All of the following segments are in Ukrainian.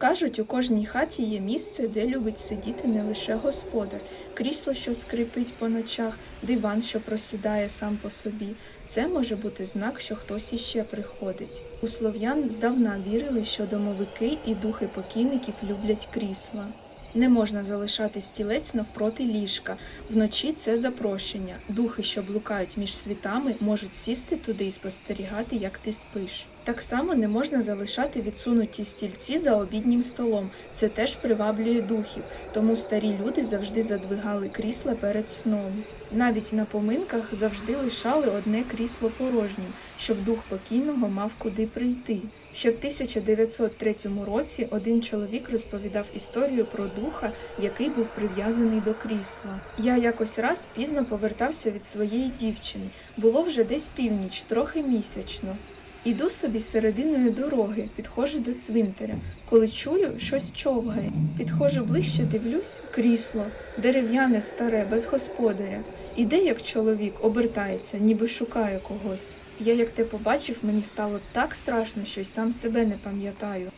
Кажуть, у кожній хаті є місце, де любить сидіти не лише господар, крісло, що скрипить по ночах, диван, що просідає сам по собі. Це може бути знак, що хтось іще приходить. У слов'ян здавна вірили, що домовики і духи покійників люблять крісла. Не можна залишати стілець навпроти ліжка. Вночі це запрошення. Духи, що блукають між світами, можуть сісти туди і спостерігати, як ти спиш. Так само не можна залишати відсунуті стільці за обіднім столом. Це теж приваблює духів, тому старі люди завжди задвигали крісла перед сном. Навіть на поминках завжди лишали одне крісло порожнім, щоб дух покійного мав куди прийти. Ще в 1903 році один чоловік розповідав історію про духа, який був прив'язаний до крісла. Я якось раз пізно повертався від своєї дівчини. Було вже десь північ, трохи місячно. Іду собі серединою дороги, підходжу до цвинтаря. Коли чую, щось човгає. Підходжу ближче, дивлюсь, крісло, дерев'яне, старе, без господаря. Іде як чоловік, обертається, ніби шукає когось. Я як те побачив, мені стало так страшно, що й сам себе не пам'ятаю.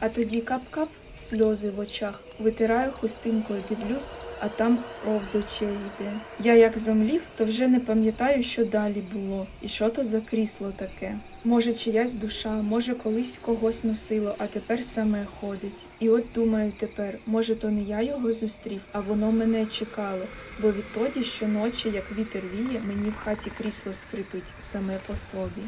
А тоді кап-кап, сльози в очах, витираю хустинкою, дивлюсь, а там кров з очей йде. Я як зомлів, то вже не пам'ятаю, що далі було, і що то за крісло таке. Може, чиясь душа, може, колись когось носило, а тепер саме ходить. І от думаю тепер, може, то не я його зустрів, а воно мене чекало, бо відтоді щоночі, як вітер віє, мені в хаті крісло скрипить саме по собі.